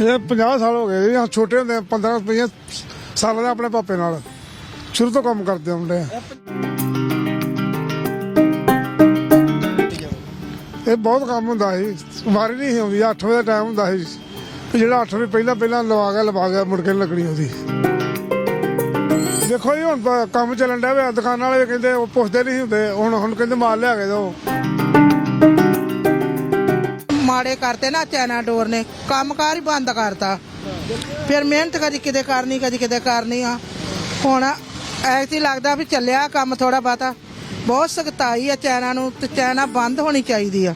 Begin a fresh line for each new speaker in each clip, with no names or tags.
ਇਹ 50 ਸਾਲ ਹੋ ਗਏ ਜੀ ਛੋਟੇ ਹੁੰਦੇ 15 20 ਸਾਲਾਂ ਦੇ ਆਪਣੇ ਪਾਪੇ ਨਾਲ। ਸ਼ੁਰੂ ਤੋਂ ਕੰਮ ਕਰਦੇ ਹੁੰਦੇ ਆ ਇਹ ਬਹੁਤ ਕੰਮ ਹੁੰਦਾ ਸੀ। ਵਾਰੀ ਨਹੀਂ ਸੀ ਆਉਂਦੀ 8 ਵਜੇ ਦਾ ਟਾਈਮ ਹੁੰਦਾ ਸੀ। ਤੇ ਜਿਹੜਾ 8 ਵਜੇ ਪਹਿਲਾਂ ਪਹਿਲਾਂ ਲਵਾ ਗਿਆ ਲਵਾ ਗਿਆ, ਮੁੜ ਕੇ ਲੱਗਣੀ ਉਹਦੀ ਦੇਖੋ ਜੀ, ਹੁਣ ਕੰਮ ਚੱਲਣ ਡਿਆ ਵੇ ਦੁਕਾਨਾਂ ਵਾਲੇ ਕਹਿੰਦੇ, ਉਹ ਪੁੱਛਦੇ ਨਹੀਂ ਹੁੰਦੇ। ਹੁਣ ਹੁਣ ਕਹਿੰਦੇ ਮਾਲ ਲਿਆ ਕੇ ਦਿਓ।
ਮਾੜੇ ਕਰਤੇ ਨਾ ਚੈਨਾ ਡੋਰ ਨੇ, ਕੰਮਕਾਰ ਹੀ ਬੰਦ ਕਰਤਾ। ਫਿਰ ਮਿਹਨਤ ਕਦੀ ਕਿਤੇ ਕਰਨੀ, ਕਦੀ ਕਿਤੇ ਕਰਨੀ ਆ। ਹੁਣ ਐਸੀ ਲੱਗਦਾ ਵੀ ਚੱਲਿਆ ਕੰਮ ਥੋੜਾ ਬਾਤਾ ਬਹੁਤ ਸਖਤਾਈ ਆ ਚੈਨਾ ਨੂੰ ਤੇ ਚੈਨਾ ਬੰਦ ਹੋਣੀ ਚਾਹੀਦੀ ਆ।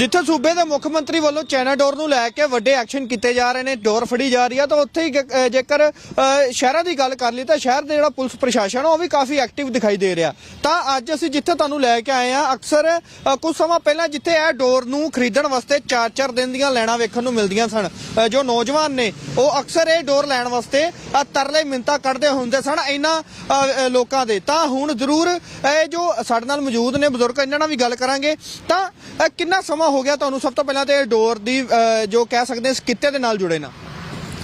ਜਿੱਥੇ ਸੂਬੇ ਦੇ ਮੁੱਖ ਮੰਤਰੀ ਵੱਲੋਂ ਚੈਨਾ ਡੋਰ ਨੂੰ ਲੈ ਕੇ ਵੱਡੇ ਐਕਸ਼ਨ ਕੀਤੇ ਜਾ ਰਹੇ ਨੇ ਡੋਰ ਫੜੀ ਜਾ ਰਹੀ ਆ ਤਾਂ ਉੱਥੇ ਹੀ ਗ- ਅਹ ਜੇਕਰ ਅਹ ਸ਼ਹਿਰਾਂ ਦੀ ਗੱਲ ਕਰ ਲਈ ਤਾਂ ਸ਼ਹਿਰ ਦੇ ਜਿਹੜਾ ਪੁਲਿਸ ਪ੍ਰਸ਼ਾਸਨ ਆ ਉਹ ਵੀ ਕਾਫੀ ਐਕਟਿਵ ਦਿਖਾਈ ਦੇ ਰਿਹਾ। ਤਾਂ ਅੱਜ ਅਸੀਂ ਜਿੱਥੇ ਤੁਹਾਨੂੰ ਲੈ ਕੇ ਆਏ ਆ ਅਕਸਰ ਅਹ ਕੁਝ ਸਮਾਂ ਪਹਿਲਾਂ ਜਿੱਥੇ ਇਹ ਡੋਰ ਨੂੰ ਖਰੀਦਣ ਵਾਸਤੇ 4-4 ਦਿਨ ਦੀਆਂ ਲੈਣਾ ਵੇਖਣ ਨੂੰ ਮਿਲਦੀਆਂ ਸਨ ਅਹ ਜੋ ਨੌਜਵਾਨ ਨੇ ਉਹ ਅਕਸਰ ਇਹ ਡੋਰ ਲੈਣ ਵਾਸਤੇ ਅਹ ਤਰਲੇ ਮਿੰਤਾ ਕੱਢਦੇ ਹੁੰਦੇ ਸਨ ਇਹਨਾਂ ਅਹ, ਅਹ, ਲੋਕਾਂ ਦੇ। ਤਾਂ ਹੁਣ ਜ਼ਰੂਰ ਇਹ ਜੋ ਸਾਡੇ ਨਾਲ ਮੌਜੂਦ ਨੇ ਬਜ਼ੁਰਗ ਇਹਨਾਂ ਨਾਲ ਵੀ ਗੱਲ ਕਰਾਂਗੇ। ਤਾਂ ਅਹ, ਕਿੰਨਾ ਸਮਾਂ ਹੋ ਗਿਆ ਤੁਹਾਨੂੰ? ਸਭ ਤੋਂ ਪਹਿਲਾਂ ਤੇ ਡੋਰ ਦੀ ਜੋ ਕਹਿ ਸਕਦੇ ਹਾਂ ਇਸ ਕਿੱਤੇ ਦੇ ਨਾਲ ਜੁੜੇ ਨਾ।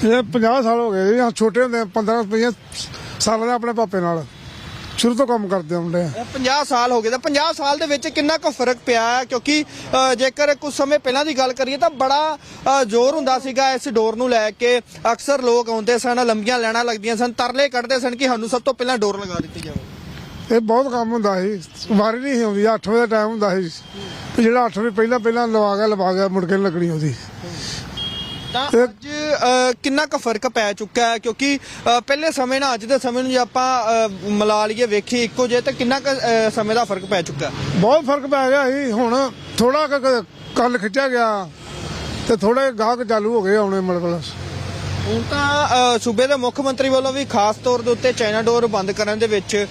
ਇਹ 50 ਸਾਲ ਹੋ ਗਏ ਜੀ ਹਾਂ ਛੋਟੇ ਹੁੰਦੇ 15 20 ਸਾਲਾਂ ਦੇ ਆਪਣੇ ਪਾਪੇ ਨਾਲ। ਸ਼ੁਰੂ ਤੋਂ ਕੰਮ ਕਰਦੇ ਹੁੰਦੇ ਆ
50 ਸਾਲ ਹੋ ਗਏ ਤਾਂ 50 ਸਾਲ ਦੇ ਵਿੱਚ ਕਿੰਨਾ ਕੁ ਫ਼ਰਕ ਪਿਆ? ਹੈ ਕਿਉਂਕਿ ਜੇਕਰ ਕੁਝ ਸਮੇਂ ਪਹਿਲਾਂ ਦੀ ਗੱਲ ਕਰੀਏ ਤਾਂ ਬੜਾ ਜ਼ੋਰ ਹੁੰਦਾ ਸੀਗਾ ਇਸ ਡੋਰ ਨੂੰ ਲੈ ਕੇ। ਅਕਸਰ ਲੋਕ ਆਉਂਦੇ ਸਨ ਲੰਬੀਆਂ ਲੈਣਾ ਲੱਗਦੀਆਂ ਸਨ ਤਰਲੇ ਕੱਢਦੇ ਸਨ ਕਿ ਸਾਨੂੰ ਸਭ ਤੋਂ ਪਹਿਲਾਂ ਡੋਰ ਲਗਾ ਦਿੱਤੀ ਜਾਵੇ।
ਇਹ ਬਹੁਤ ਕੰਮ ਹੁੰਦਾ ਸੀ। ਵਾਰੀ ਨਹੀਂ ਆਉਂਦੀ 8 ਵਜੇ ਦਾ ਟਾਈਮ ਹੁੰਦਾ ਸੀ। ਤੇ ਜਿਹੜਾ 8 ਵਜੇ ਪਹਿਲਾਂ ਪਹਿਲਾਂ ਲਵਾ ਗਿਆ ਲਵਾ ਗਿਆ ਮੁੜ ਕੇ ਲੱਗਣੀ
ਤਾਂ
ਤੇ-
ਅੱਜ ਕਿੰਨਾ ਕੁ ਫ਼ਰਕ ਪੈ ਚੁੱਕਾ ਹੈ? ਕਿਉਂਕਿ ਪਹਿਲੇ ਸਮੇਂ ਨਾਲ ਅੱਜ ਦੇ ਸਮੇਂ ਨੂੰ ਜੇ ਆਪਾਂ ਅਹ, ਮਿਲਾ ਲਈਏ ਵੇਖੀ ਇੱਕੋ ਜੇ ਤਾਂ ਕਿੰਨਾ ਕੁ ਅਹ, ਸਮੇਂ ਦਾ ਫ਼ਰਕ ਪੈ ਚੁੱਕਾ ਹੈ?
ਬਹੁਤ ਫ਼ਰਕ ਪੈ ਗਿਆ ਸੀ। ਹੁਣ ਥੋੜਾ ਕੱਲ ਖਿੱਚਿਆ ਗਿਆ ਤੇ ਥੋੜੇ ਗਾਹਕ ਚਾਲੂ ਹੋ ਗਏ ਆਉਣੇ ਮਤਲਬ।
ਹੁਣ ਤਾਂ ਸੂਬੇ ਦੇ ਮੁੱਖ ਮੰਤਰੀ ਵੱਲੋਂ ਵੀ ਖਾਸ ਤੌਰ ਦੇ ਉੱਤੇ ਚਾਈਨਾ ਡੋਰ ਬੰਦ ਕਰਨ ਦੇ ਵਿੱਚ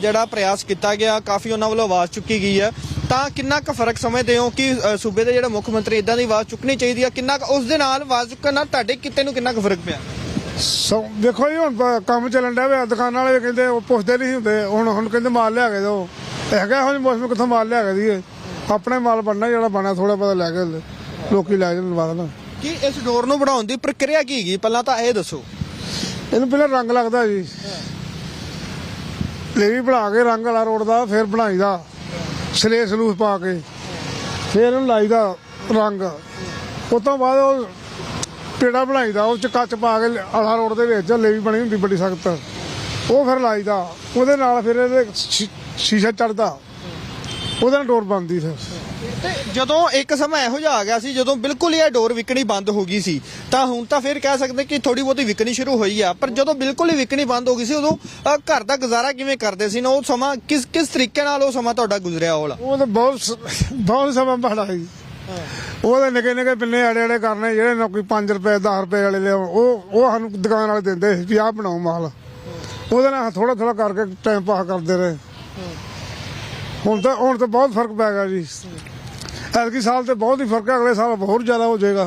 ਜਿਹੜਾ ਪ੍ਰਯਾਸ ਕੀਤਾ ਗਿਆ, ਕਾਫੀ ਉਹਨਾਂ ਵੱਲੋਂ ਆਵਾਜ਼ ਚੁੱਕੀ ਗਈ ਹੈ। ਤਾਂ ਕਿੰਨਾ ਕੁ ਫ਼ਰਕ ਸਮਝਦੇ ਹੋ ਕਿ ਸੂਬੇ ਦੇ ਜਿਹੜਾ ਮੁੱਖ ਮੰਤਰੀ ਇਦਾਂ ਦੀ ਆਵਾਜ਼ ਚੁੱਕਣੀ ਚਾਹੀਦੀ ਹੈ? ਕਿੰਨਾ ਕੁ, ਉਸ ਦੇ ਨਾਲ ਆਵਾਜ਼ ਚੁੱਕਣ ਨਾਲ ਤੁਹਾਡੇ ਕਿਤੇ ਨੂੰ ਕਿੰਨਾ ਕੁ ਫ਼ਰਕ ਪਿਆ?
ਸੋ, ਦੇਖੋ ਜੀ, ਹੁਣ ਕੰਮ ਚੱਲਣ ਡਿਆ ਵੇ ਦੁਕਾਨਾਂ ਵਾਲੇ ਕਹਿੰਦੇ ਉਹ ਪੁੱਛਦੇ ਨਹੀਂ ਹੁੰਦੇ। ਹੁਣ ਹੁਣ ਕਹਿੰਦੇ ਮਾਲ ਲਿਆ ਕੇ ਦਿਓ। ਹੈਗਾ, ਹੁਣ ਮੌਸਮ ਕਿੱਥੋਂ ਮਾਲ ਲਿਆ ਕੇ ਦੀਏ ਆਪਣੇ ਮਾਲ ਬਣਨਾ, ਜਿਹੜਾ ਬਣਾ ਥੋੜਾ ਪਤਾ ਲੈ ਕੇ ਲੋਕੀ ਲੈ ਜਾਣ ਬਾਅਦ
ਕਿ ਇਸ ਡੋਰ ਨੂੰ ਬਣਾਉਣ ਦੀ ਪ੍ਰਕਿਰਿਆ ਕੀ ਹੈਗੀ ਪਹਿਲਾਂ ਤਾਂ ਇਹ ਦੱਸੋ।
ਇਹਨੂੰ ਪਹਿਲਾਂ ਰੰਗ ਲੱਗਦਾ ਜੀ। ਲੇਵੀ ਬਣਾ ਕੇ ਰੰਗ ਵਾਲਾ ਰੋਡ ਦਾ, ਫਿਰ ਬਣਾਈਦਾ ਸਲੇ ਸਲੂਸ ਪਾ ਕੇ। ਫਿਰ ਇਹਨੂੰ ਲਾਈਦਾ ਰੰਗ। ਉਸ ਤੋਂ ਬਾਅਦ ਉਹ ਪੇੜਾ ਬਣਾਈਦਾ ਉਹ ਚ ਕੱਚ ਪਾ ਕੇ ਆਲਾ ਰੋਡ ਦੇ ਵਿੱਚ ਲੇਵੀ ਬਣੀ ਹੁੰਦੀ ਬੜੀ ਸਖਤ। ਉਹ ਫਿਰ ਲਾਈਦਾ ਉਹਦੇ ਨਾਲ ਫਿਰ ਇਹਦੇ ਸ਼ੀਸ਼ਾ ਚੜਦਾ। ਉਹਦੇ ਡੋਰ ਬਣਦੀ ਫਿਰ
ਤੇ ਜਦੋਂ ਇੱਕ ਸਮਾਂ ਇਹੋ ਜਿਹਾ ਆ ਗਿਆ ਸੀ ਜਦੋਂ ਬਿਲਕੁਲ ਹੀ ਇਹ ਡੋਰ ਵਿਕਣੀ ਬੰਦ ਹੋ ਗਈ ਸੀ ਤਾਂ ਹੁਣ ਤਾਂ ਫਿਰ ਕਹਿ ਸਕਦੇ ਕਿ ਥੋੜੀ ਬਹੁਤੀ ਵਿਕਣੀ ਸ਼ੁਰੂ ਹੋਈ ਆ। ਪਰ ਜਦੋਂ ਬਿਲਕੁਲ ਹੀ ਵਿਕਣੀ ਬੰਦ ਹੋ ਗਈ ਸੀ ਉਦੋਂ ਅ, ਘਰ ਦਾ ਗੁਜ਼ਾਰਾ ਕਿਵੇਂ ਕਰਦੇ ਸੀ ਨਾ ਉਹ ਸਮਾਂ ਕਿਸ ਕਿਸ ਤਰੀਕੇ ਨਾਲ ਉਹ ਸਮਾਂ ਤੁਹਾਡਾ ਗੁਜ਼ਰਿਆ ਉਹ ਵਾਲਾ?
ਉਹ ਤਾਂ ਬਹੁਤ ਸ- ਬਹੁਤ ਸਮਾਂ ਬੜਾ ਸੀ। ਉਹਦੇ ਨਿੱਕੇ ਨਿੱਕੇ ਪਿੰਨੇ ਆੜੇ ਆੜੇ ਕਰਨੇ ਜਿਹੜੇ ਨਾ ਕੋਈ 5 ਰੁਪਏ 10 ਰੁਪਏ ਵਾਲੇ ਲਿਆਉਣ ਉਹ ਉਹ ਸਾਨੂੰ ਦੁਕਾਨ ਵਾਲੇ ਦਿੰਦੇ ਸੀ ਵੀ ਆਹ ਬਣਾਓ ਮਾਲ। ਉਹਦੇ ਨਾਲ ਥੋੜਾ ਥੋੜਾ ਕਰਕੇ ਟਾਈਮ ਪਾਸ ਕਰਦੇ ਰਹੇ। ਹੁਣ ਤਾਂ ਹੁਣ ਤਾਂ ਬਹੁਤ ਫ਼ਰਕ ਪੈ ਗਿਆ ਜੀ। ਐਤਕੀ ਸਾਲ ਤੇ ਬਹੁਤ ਹੀ ਫ਼ਰਕ ਹੈ ਅਗਲੇ ਸਾਲ ਹੋਰ ਜ਼ਿਆਦਾ ਹੋ ਜਾਏਗਾ।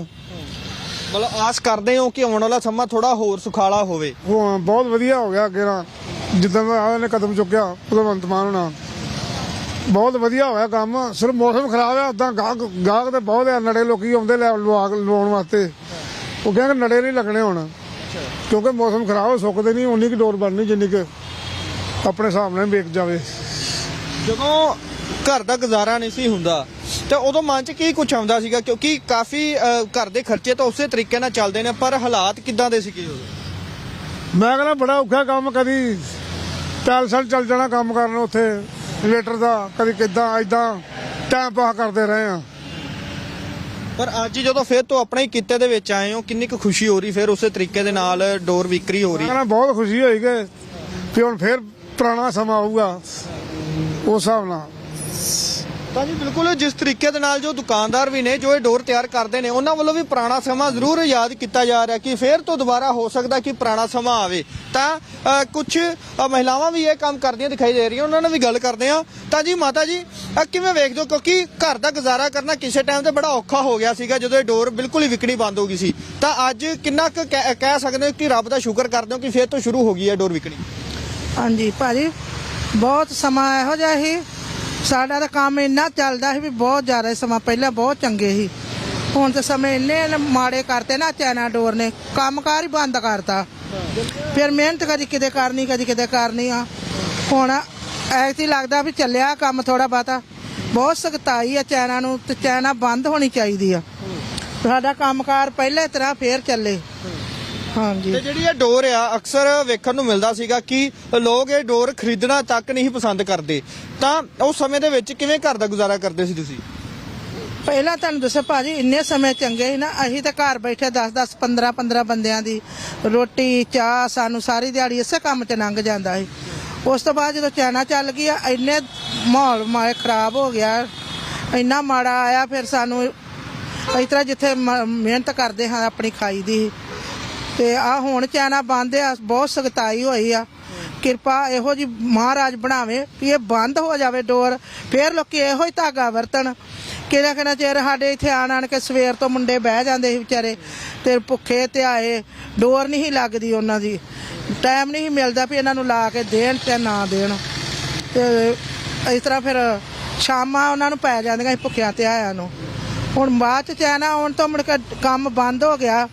ਮਤਲਬ ਆਸ ਕਰਦੇ ਹੋ ਕਿ ਆਉਣ ਵਾਲਾ ਸਮਾਂ ਥੋੜਾ ਹੋਰ ਸੁਖਾਲਾ ਹੋਵੇ।
ਉਹ ਬਹੁਤ ਵਧੀਆ ਹੋ ਗਿਆ ਅੱਗੇ ਨਾਲ। ਜਿੱਦਾਂ ਦਾ ਆਹ ਨੇ ਕਦਮ ਚੁੱਕਿਆ ਭਗਵੰਤ ਮਾਨ ਹੋਣਾ। ਬਹੁਤ ਵਧੀਆ ਹੋਇਆ ਕੰਮ। ਸਿਰਫ ਮੌਸਮ ਖਰਾਬ ਹੈ ਉਦਾਂ ਗਾਹਕ ਗਾਹਕ ਤੇ ਬਹੁਤ ਆ ਨੜੇ ਲੋਕੀ ਆਉਂਦੇ ਲੈ ਲਵਾ ਲਵਾਉਣ ਵਾਸਤੇ। ਉਹ ਕਹਿੰਦੇ ਨੜੇ ਨਹੀਂ ਲੱਗਣੇ ਹੁਣ। ਕਿਉਂਕਿ ਮੌਸਮ ਖਰਾਬ ਹੈ ਸੁੱਕਦੇ ਨਹੀਂ ਉਨੀ ਕਿ ਡੋਰ ਬਣਨੀ ਜਿੰਨੀ ਕਿ ਆਪਣੇ ਹਿਸਾਬ ਨਾਲ ਵੇਚ ਜਾਵੇ।
ਜਦੋਂ ਘਰ ਦਾ ਗੁਜ਼ਾਰਾ ਨਹੀਂ ਸੀ ਹੁੰਦਾ ਤੇ ਉਦੋਂ ਮਨ 'ਚ ਕੀ ਕੁਝ ਆਉਂਦਾ ਸੀਗਾ? ਕਿਉਂਕਿ ਕਾਫੀ ਅ, ਘਰ ਦੇ ਖਰਚੇ ਤਾਂ ਉਸੇ ਤਰੀਕੇ ਨਾਲ ਚੱਲਦੇ ਨੇ ਪਰ ਹਾਲਾਤ ਕਿੱਦਾਂ ਦੇ ਸੀਗੇ ਉਦੋਂ?
ਮੈਂ ਕਹਿੰਦਾ ਬੜਾ ਔਖਾ ਕੰਮ ਕਦੀ ਪੈਲਸਲ ਚੱਲ ਜਾਣਾ ਕੰਮ ਕਰਨ ਉੱਥੇ ਲੀਟਰ ਦਾ ਕਦੀ ਕਿਦਾਂ ਐਦਾਂ ਟਾਈਮ ਪਾਸ ਕਰਦੇ ਰਹੇ ਆ
ਪਰ ਅੱਜ ਜਦੋਂ ਫਿਰ ਤੋਂ ਆਪਣੇ ਹੀ ਕਿੱਤੇ ਦੇ ਵਿੱਚ ਆਏ ਹੋ ਕਿੰਨੀ ਕੁ ਖੁਸ਼ੀ ਹੋ ਰਹੀ ਫਿਰ ਉਸੇ ਤਰੀਕੇ ਦੇ ਨਾਲ ਡੋਰ ਵਿਕਰੀ ਹੋ
ਮੈਂ
ਰਹੀ?
ਕਹਿੰਦਾ ਬਹੁਤ ਖੁਸ਼ੀ ਹੋਈ ਕਿ ਵੀ ਹੁਣ ਫੇਰ ਪੁਰਾਣਾ ਸਮਾਂ ਆਊਗਾ। ਉਸ ਹਿਸਾਬ ਨਾਲ।
ਤਾਂ ਜੀ ਬਿਲਕੁਲ ਜਿਸ ਤਰੀਕੇ ਦੇ ਨਾਲ ਜੋ ਦੁਕਾਨਦਾਰ ਵੀ ਨੇ ਜੋ ਇਹ ਡੋਰ ਤਿਆਰ ਕਰਦੇ ਨੇ ਉਹਨਾਂ ਵੱਲੋਂ ਵੀ ਪੁਰਾਣਾ ਸਮਾਂ ਜ਼ਰੂਰ ਯਾਦ ਕੀਤਾ ਜਾ ਰਿਹਾ ਕਿ ਫੇਰ ਤੋਂ ਦੁਬਾਰਾ ਹੋ ਸਕਦਾ ਕਿ ਪੁਰਾਣਾ ਸਮਾਂ ਆਵੇ। ਤਾਂ ਕੁਝ ਮਹਿਲਾਵਾਂ ਵੀ ਇਹ ਕੰਮ ਕਰਦੀਆਂ ਦਿਖਾਈ ਦੇ ਰਹੀਆਂ ਉਹਨਾਂ ਨਾਲ ਵੀ ਗੱਲ ਕਰਦੇ ਆ ਤਾਂ ਜੀ ਮਾਤਾ ਜੀ ਅਹ, ਕਿਵੇਂ ਵੇਖਦੇ ਹੋ? ਕਿਉਂਕਿ ਘਰ ਦਾ ਗੁਜ਼ਾਰਾ ਕਰਨਾ ਕਿਸੇ ਟਾਈਮ ਤੇ ਬੜਾ ਔਖਾ ਹੋ ਗਿਆ ਸੀਗਾ ਜਦੋਂ ਇਹ ਡੋਰ ਬਿਲਕੁਲ ਹੀ ਵਿਕਣੀ ਬੰਦ ਹੋ ਗਈ ਸੀ। ਤਾਂ ਅੱਜ ਕਿੰਨਾ ਕੁ ਕਹਿ ਕਹਿ ਸਕਦੇ ਹੋ ਕਿ ਰੱਬ ਦਾ ਸ਼ੁਕਰ ਕਰਦੇ ਹੋ ਕਿ ਫੇਰ ਤੋਂ ਸ਼ੁਰੂ ਹੋ ਗਈ ਹੈ ਡੋਰ ਵਿਕਣੀ?
ਹਾਂਜੀ ਭਾਜੀ ਬਹੁਤ ਸਮਾਂ ਇਹੋ ਜਿਹਾ ਸੀ। ਸਾਡਾ ਤਾਂ ਕੰਮ ਇੰਨਾ ਚੱਲਦਾ ਸੀ ਵੀ ਬਹੁਤ ਜ਼ਿਆਦਾ ਸਮਾਂ ਪਹਿਲਾਂ ਬਹੁਤ ਚੰਗੇ ਸੀ। ਹੁਣ ਤਾਂ ਸਮੇਂ ਇੰਨੇ ਮਾੜੇ ਕਰਤੇ ਨਾ ਚੈਨਾ ਡੋਰ ਨੇ। ਕੰਮਕਾਰ ਹੀ ਬੰਦ ਕਰਤਾ। ਫਿਰ ਮਿਹਨਤ ਕਦੀ ਕਿਤੇ ਕਰਨੀ, ਕਦੀ ਕਿਤੇ ਕਰਨੀ ਆ। ਹੁਣ ਐਸੀ ਲੱਗਦਾ ਵੀ ਚੱਲਿਆ ਕੰਮ ਥੋੜਾ ਬਾਤਾ ਬਹੁਤ ਸਖਤਾਈ ਆ ਚੈਨਾ ਨੂੰ ਤੇ ਚੈਨਾ ਬੰਦ ਹੋਣੀ ਚਾਹੀਦੀ ਆ। ਸਾਡਾ ਕੰਮਕਾਰ ਪਹਿਲੇ ਤਰ੍ਹਾਂ ਫੇਰ ਚੱਲੇ। ਹਾਂਜੀ।
ਤੇ ਜਿਹੜੀ ਇਹ ਡੋਰ ਆ ਅਕਸਰ ਵੇਖਣ ਨੂੰ ਮਿਲਦਾ ਸੀਗਾ ਕਿ ਲੋਕ ਇਹ ਡੋਰ ਖਰੀਦਣਾ ਤੱਕ ਨਹੀਂ ਪਸੰਦ ਕਰਦੇ। ਤਾਂ ਉਸ ਸਮੇਂ ਦੇ ਵਿੱਚ ਕਿਵੇਂ ਘਰ ਦਾ ਗੁਜ਼ਾਰਾ ਕਰਦੇ ਸੀ ਤੁਸੀਂ?
ਪਹਿਲਾਂ ਤੁਹਾਨੂੰ ਦੱਸਿਆ ਭਾਜੀ ਇੰਨੇ ਸਮੇਂ ਚੰਗੇ ਸੀ ਨਾ ਅਸੀਂ ਤਾਂ ਘਰ ਬੈਠੇ 10 10 15 15 ਬੰਦਿਆਂ ਦੀ ਰੋਟੀ ਚਾਹ ਸਾਨੂੰ ਸਾਰੀ ਦਿਹਾੜੀ ਇਸੇ ਕੰਮ 'ਚ ਲੰਘ ਜਾਂਦਾ ਸੀ। ਉਸ ਤੋਂ ਬਾਅਦ ਜਦੋਂ ਚਾਈਨਾ ਚੱਲ ਗਈ ਆ ਇੰਨੇ ਮਾਹੌਲ ਮਾਰੇ ਖਰਾਬ ਹੋ ਗਿਆ ਇੰਨਾ ਮਾੜਾ ਆਇਆ ਫਿਰ ਸਾਨੂੰ ਇਸ ਤਰ੍ਹਾਂ ਜਿੱਥੇ ਮਿਹਨਤ ਕਰਦੇ ਹਾਂ ਆਪਣੀ ਖਾਈ ਦੀ। ਤੇ ਆ ਹੁਣ ਚੈਨਾ ਬੰਦ ਆ, ਬਹੁਤ ਸਖਤਾਈ ਹੋਈ ਆ। ਕਿਰਪਾ ਇਹੋ ਜੀ ਮਹਾਰਾਜ ਬਣਾਵੇ ਵੀ ਇਹ ਬੰਦ ਹੋ ਜਾਵੇ ਡੋਰ, ਫੇਰ ਲੋਕੀ ਇਹੋ ਹੀ ਧਾਗਾ ਵਰਤਣ। ਕਿਹੜਾ ਕਿਹੜਾ ਚਿਰ ਸਾਡੇ ਇੱਥੇ ਆਣ ਆਣ ਕੇ ਸਵੇਰ ਤੋਂ ਮੁੰਡੇ ਬਹਿ ਜਾਂਦੇ ਸੀ ਵਿਚਾਰੇ ਤੇ ਭੁੱਖੇ ਤੇ ਆਏ, ਡੋਰ ਨਹੀਂ ਸੀ ਲੱਗਦੀ ਉਹਨਾਂ ਦੀ। ਟਾਈਮ ਨਹੀਂ ਮਿਲਦਾ ਵੀ ਇਹਨਾਂ ਨੂੰ ਲਾ ਕੇ ਦੇਣ ਤੇ ਨਾ ਦੇਣ। ਤੇ ਇਸ ਤਰ੍ਹਾਂ ਫਿਰ ਸ਼ਾਮਾਂ ਉਹਨਾਂ ਨੂੰ ਪੈ ਜਾਂਦੀਆਂ ਸੀ ਭੁੱਖਿਆਂ ਤੇ ਆਇਆਂ ਨੂੰ। ਹੁਣ ਬਾਅਦ ਚ ਚੈਨਾ ਆਉਣ ਤੋਂ ਮੁੜ ਕੇ ਕੰਮ ਬੰਦ ਹੋ ਗਿਆ।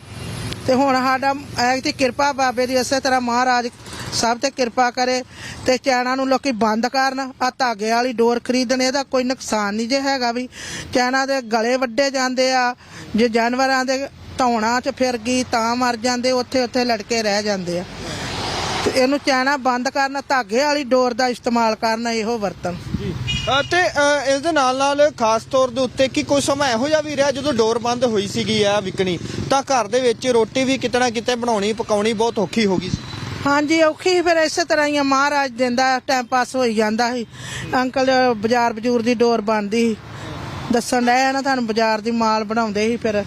ਤੇ ਹੁਣ ਸਾਡਾ ਐਕ ਦੀ ਕਿਰਪਾ ਬਾਬੇ ਦੀ ਇਸੇ ਤਰ੍ਹਾਂ ਮਹਾਰਾਜ ਸਭ ਤੇ ਕਿਰਪਾ ਕਰੇ ਤੇ ਚੈਨਾ ਨੂੰ ਲੋਕੀ ਬੰਦ ਕਰਨ। ਆ ਧਾਗੇ ਵਾਲੀ ਡੋਰ ਖਰੀਦਣ ਇਹਦਾ ਕੋਈ ਨੁਕਸਾਨ ਨਹੀਂ ਜੇ ਹੈਗਾ ਵੀ। ਚੈਨਾ ਦੇ ਗਲੇ ਵੱਡੇ ਜਾਂਦੇ ਆ, ਜੇ ਜਾਨਵਰਾਂ ਦੇ ਧੌਣਾ 'ਚ ਫਿਰ ਗਈ ਤਾਂ ਮਰ ਜਾਂਦੇ, ਉੱਥੇ ਉੱਥੇ ਲੜਕੇ ਰਹਿ ਜਾਂਦੇ ਆ। ਤੇ ਇਹਨੂੰ ਚੈਨਾ ਬੰਦ ਕਰਨ, ਧਾਗੇ ਵਾਲੀ ਡੋਰ ਦਾ ਇਸਤੇਮਾਲ ਕਰਨ, ਇਹੋ ਵਰਤਨ
ਤੇ ਇਸ ਦੇ ਨਾਲ ਨਾਲ ਖਾਸ ਤੌਰ ਦੇ ਉੱਤੇ ਕਿ ਕੋਈ ਸਮਾਂ ਇਹੋ ਜਿਹਾ ਵੀ ਰਿਹਾ ਜਦੋਂ ਡੋਰ ਬੰਦ ਹੋਈ ਸੀਗੀ ਆ ਵਿਕਣੀ, ਤਾਂ ਘਰ ਦੇ ਵਿੱਚ ਰੋਟੀ ਵੀ ਕਿਤੇ ਨਾ ਕਿਤੇ ਬਣਾਉਣੀ, ਪਕਾਉਣੀ ਬਹੁਤ ਔਖੀ ਹੋ ਗਈ ਸੀ।
ਹਾਂਜੀ, ਔਖੀ ਫਿਰ ਇਸੇ ਤਰ੍ਹਾਂ ਹੀ ਮਹਾਰਾਜ ਦਿੰਦਾ ਟਾਈਮ ਪਾਸ ਹੋਈ ਜਾਂਦਾ ਸੀ। ਅੰਕਲ ਬਾਜ਼ਾਰ ਬਜੂਰ ਦੀ ਡੋਰ ਬਣਦੀ ਸੀ। ਦੱਸਣ ਲੈ ਨਾ ਤੁਹਾਨੂੰ ਬਾਜ਼ਾਰ ਦੀ ਮਾਲ ਬਣਾਉਂਦੇ ਸੀ ਫਿਰ।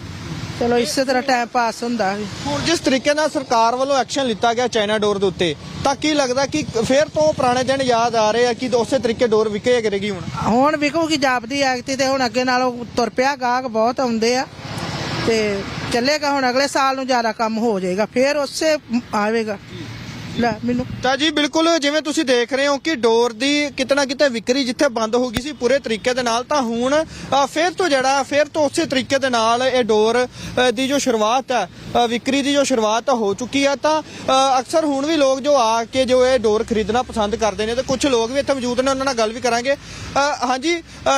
ਚਲੋ ਇਸੇ ਤਰ੍ਹਾਂ ਟਾਈਮ ਪਾਸ ਹੁੰਦਾ ਸੀ
ਹੁਣ ਜਿਸ ਤਰੀਕੇ ਨਾਲ ਸਰਕਾਰ ਵੱਲੋਂ ਐਕਸ਼ਨ ਲਿੱਤਾ ਗਿਆ ਚਾਈਨਾ ਡੋਰ ਦੇ ਉੱਤੇ ਤਾਂ ਕੀ ਲੱਗਦਾ ਕਿ ਫੇਰ ਤੋਂ ਪੁਰਾਣੇ ਦਿਨ ਯਾਦ ਆ ਰਹੇ ਆ ਕਿ ਉਸੇ ਤਰੀਕੇ ਡੋਰ ਵਿਕੇ ਕਰੇਗੀ ਹੁਣ?
ਹੁਣ ਵਿਕੂਗੀ ਜਾਪਦੀ ਐਕਤੀ ਤੇ ਹੁਣ ਅੱਗੇ ਨਾਲੋਂ ਤੁਰ ਪਿਆ ਗਾਹਕ ਬਹੁਤ ਆਉਂਦੇ ਆ। ਤੇ ਚੱਲੇਗਾ ਹੁਣ ਅਗਲੇ ਸਾਲ ਨੂੰ ਜ਼ਿਆਦਾ ਕੰਮ ਹੋ ਜਾਏਗਾ ਫਿਰ ਉਸੇ ਆਵੇਗਾ। ਲੈ, ਮੈਨੂੰ।
ਤਾਂ ਜੀ, ਬਿਲਕੁਲ ਜਿਵੇਂ ਤੁਸੀਂ ਦੇਖ ਰਹੇ ਹੋ ਕਿ ਡੋਰ ਦੀ ਕਿਤੇ ਨਾ ਕਿਤੇ ਵਿਕਰੀ ਜਿੱਥੇ ਬੰਦ ਹੋ ਗਈ ਸੀ ਪੂਰੇ ਤਰੀਕੇ ਦੇ ਨਾਲ, ਤਾਂ ਹੁਣ ਫੇਰ ਤੋਂ ਜਿਹੜਾ, ਫੇਰ ਤੋਂ ਉਸੇ ਤਰੀਕੇ ਦੇ ਨਾਲ ਇਹ ਡੋਰ ਦੀ ਜੋ ਸ਼ੁਰੂਆਤ ਹੈ ਵਿਕਰੀ ਦੀ ਜੋ ਸ਼ੁਰੂਆਤ ਹੋ ਚੁੱਕੀ ਹੈ ਤਾਂ ਅਕਸਰ ਹੁਣ ਵੀ ਲੋਕ ਜੋ ਆ ਕੇ ਜੋ ਇਹ ਡੋਰ ਖਰੀਦਣਾ ਪਸੰਦ ਕਰਦੇ ਨੇ ਤੇ ਕੁਝ ਲੋਕ ਵੀ ਇੱਥੇ ਮੌਜੂਦ ਨੇ ਉਹਨਾਂ ਨਾਲ ਗੱਲ ਵੀ ਕਰਾਂਗੇ। ਹਾਂਜੀ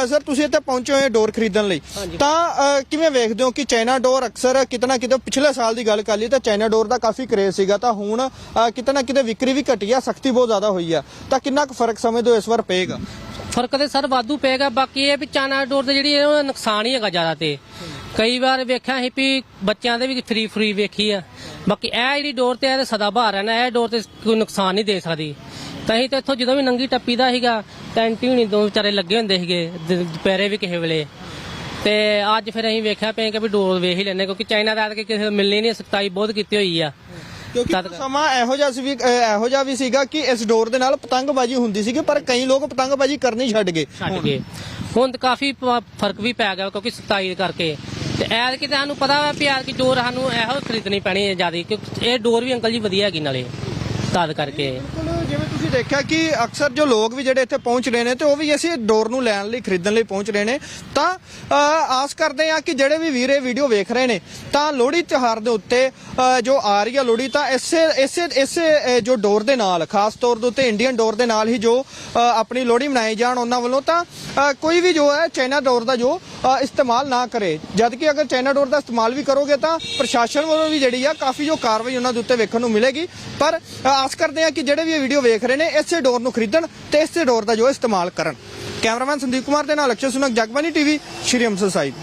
ਸਰ ਤੁਸੀਂ ਇੱਥੇ ਪਹੁੰਚੇ ਹੋਏ ਡੋਰ ਖਰੀਦਣ ਲਈ। ਤਾਂ ਕਿਵੇਂ ਵੇਖਦੇ ਹੋ ਕਿ ਚਾਈਨਾ ਡੋਰ ਅਕਸਰ ਕਿਤੇ ਨਾ ਕਿਤੇ ਪਿਛਲੇ ਸਾਲ ਦੀ ਗੱਲ ਕਰ ਲਈ ਤਾਂ ਚਾਈਨਾ ਡੋਰ ਦਾ ਕਾਫੀ ਕਰੇਜ਼ ਸੀਗਾ ਤਾਂ ਹੁਣ ਅ, ਕਿਤੇ ਵਿਕਰੀ ਵੀ ਘਟੀ ਆ ਸਖਤੀ ਬਹੁਤ ਜ਼ਿਆਦਾ ਹੋਈ ਆ। ਤਾਂ ਕਿੰਨਾ ਕੁ ਫ਼ਰਕ ਸਮਝਦੇ ਹੋ ਇਸ ਵਾਰ ਪਏਗਾ?
ਫ਼ਰਕ ਤੇ ਸਰ ਵਾਧੂ ਪਏਗਾ ਬਾਕੀ ਇਹ ਵੀ ਚਾਨਾ ਡੋਰ ਦੇ ਜਿਹੜੀ ਨੁਕਸਾਨ ਹੀ ਹੈਗਾ ਜ਼ਿਆਦਾ ਤੇ। ਕਈ ਵਾਰ ਵੇਖਿਆ ਸੀ ਵੀ ਬੱਚਿਆਂ ਦੇ ਵੀ ਫਰੀ ਫਰੀ ਵੇਖੀ ਆ। ਬਾਕੀ ਇਹ ਜਿਹੜੀ ਡੋਰ ਤੇ ਇਹ ਤੇ ਸਦਾ ਬਹਾਰ ਹੈ ਨਾ ਇਹ ਡੋਰ ਤੇ ਕੋਈ ਨੁਕਸਾਨ ਨਹੀਂ ਦੇ ਸਕਦੀ। ਤਾਂ ਅਸੀਂ ਤੇ ਇੱਥੋਂ ਜਦੋਂ ਵੀ ਨੰਗੀ ਟੱਪੀ ਦਾ ਸੀਗਾ ਐਂਟੀ ਹੁਣੀ ਦੋ ਵਿਚਾਰੇ ਲੱਗੇ ਹੁੰਦੇ ਸੀਗੇ ਦ- ਦੁਪਹਿਰੇ ਵੀ ਕਿਸੇ ਵੇਲੇ। ਤੇ ਅੱਜ ਫਿਰ ਅਸੀਂ ਵੇਖਿਆ ਪਏ ਕਿ ਵੀ ਡੋਰ ਵੇਖ ਹੀ ਲੈਣੇ ਕਿਉਂਕਿ ਚਾਈਨਾ ਦਾ ਕਿ ਕਿਸੇ ਨੂੰ ਮਿਲਣੀ ਨਹੀਂ ਸਖਤਾਈ ਬਹੁਤ ਕੀਤੀ ਹੋਈ ਆ।
ਕਿਉਂਕਿ
ਤਦ-
ਸਮਾਂ ਇਹੋ ਜਿਹਾ ਸੀ ਵੀ ਅ, ਇਹੋ ਜਿਹਾ ਵੀ ਸੀਗਾ ਕਿ ਇਸ ਡੋਰ ਦੇ ਨਾਲ ਪਤੰਗਬਾਜ਼ੀ ਹੁੰਦੀ ਸੀਗੀ ਪਰ ਕਈ ਲੋਕ ਪਤੰਗਬਾਜ਼ੀ ਕਰਨੀ ਛੱਡ ਗਏ।
ਛੱਡ ਹੁਣ ਤਾਂ ਕਾਫੀ ਪ- ਫ਼ਰਕ ਵੀ ਪੈ ਗਿਆ ਕਿਉਂਕਿ ਸਤਾਈ ਕਰਕੇ। ਤੇ ਐਰ ਕਿ ਸਾਨੂੰ ਪਤਾ ਵਾ ਵੀ ਐਰ ਕਿ ਡੋਰ ਸਾਨੂੰ ਇਹੋ ਖਰੀਦਣੀ ਪੈਣੀ ਹੈ ਜ਼ਿਆਦਾ ਕਿਉਂਕਿ ਇਹ ਡੋਰ ਵੀ ਅੰਕਲ ਜੀ ਵਧੀਆ ਹੈਗੀ ਨਾਲੇ ਤਦ ਕਰਕੇ।
ਬਿਲਕੁਲ ਜਿਵੇਂ ਤੁਸੀਂ ਦੇਖਿਆ ਕਿ ਅਕਸਰ ਜੋ ਲੋਕ ਵੀ ਜਿਹੜੇ ਇੱਥੇ ਪਹੁੰਚ ਰਹੇ ਨੇ ਤੇ ਉਹ ਵੀ ਅਸੀਂ ਡੋਰ ਨੂੰ ਲੈਣ ਲਈ ਖਰੀਦਣ ਲਈ ਪਹੁੰਚ ਰਹੇ ਨੇ ਤਾਂ ਅ, ਆਸ ਕਰਦੇ ਆ ਕਿ ਜਿਹੜੇ ਵੀ ਵੀਰ ਇਹ ਵੀਡੀਓ ਵੇਖ ਰਹੇ ਨੇ ਤਾਂ ਲੋਹੜੀ ਤਿਉਹਾਰ ਦੇ ਉੱਤੇ ਅ, ਜੋ ਆ ਰਹੀ ਹੈ ਲੋਹੜੀ ਤਾਂ ਇਸੇ ਇਸੇ ਇਸੇ ਅ, ਜੋ ਡੋਰ ਦੇ ਨਾਲ ਖਾਸ ਤੌਰ ਦੇ ਉੱਤੇ ਇੰਡੀਅਨ ਡੋਰ ਦੇ ਨਾਲ ਹੀ ਜੋ ਅ, ਆਪਣੀ ਲੋਹੜੀ ਮਨਾਈ ਜਾਣ ਉਹਨਾਂ ਵੱਲੋਂ ਤਾਂ ਅ, ਕੋਈ ਵੀ ਜੋ ਹੈ ਚਾਈਨਾ ਡੋਰ ਦਾ ਜੋ ਇਸਤੇਮਾਲ ਨਾ ਕਰੇ। ਜਦ ਕਿ ਅਗਰ ਚਾਈਨਾ ਡੋਰ ਦਾ ਇਸਤੇਮਾਲ ਵੀ ਕਰੋਗੇ ਤਾਂ ਪ੍ਰਸ਼ਾਸਨ ਵੱਲੋਂ ਵੀ ਜਿਹੜੀ ਆ ਕਾਫੀ ਜੋ ਕਾਰਵਾਈ ਉਹਨਾਂ ਦੇ ਉੱਤੇ ਵੇਖਣ ਨੂੰ ਮਿਲੇਗੀ। ਪਰ ਆਸ ਕਰਦੇ ਆ ਕਿ ਜਿਹੜੇ ਵੀ ਇਹ ਵੀਡੀਓ ਵੇਖ ਰਹੇ ਨੇ, ਇਸੇ ਡੋਰ ਨੂੰ ਖਰੀਦਣ ਤੇ ਇਸੇ ਡੋਰ ਦਾ ਜੋ ਇਸਤੇਮਾਲ ਕਰਨ। ਕੈਮਰਾਮੈਨ ਸੰਦੀਪ ਕੁਮਾਰ ਦੇ ਨਾਲ ਅਕਸ਼ਰ ਸੁਨਕ ਜਗਬਾਨੀ ਟੀਵੀ, ਸ਼੍ਰੀ ਅੰਮ੍ਰਿਤਸਰ ਸਾਹਿਬ।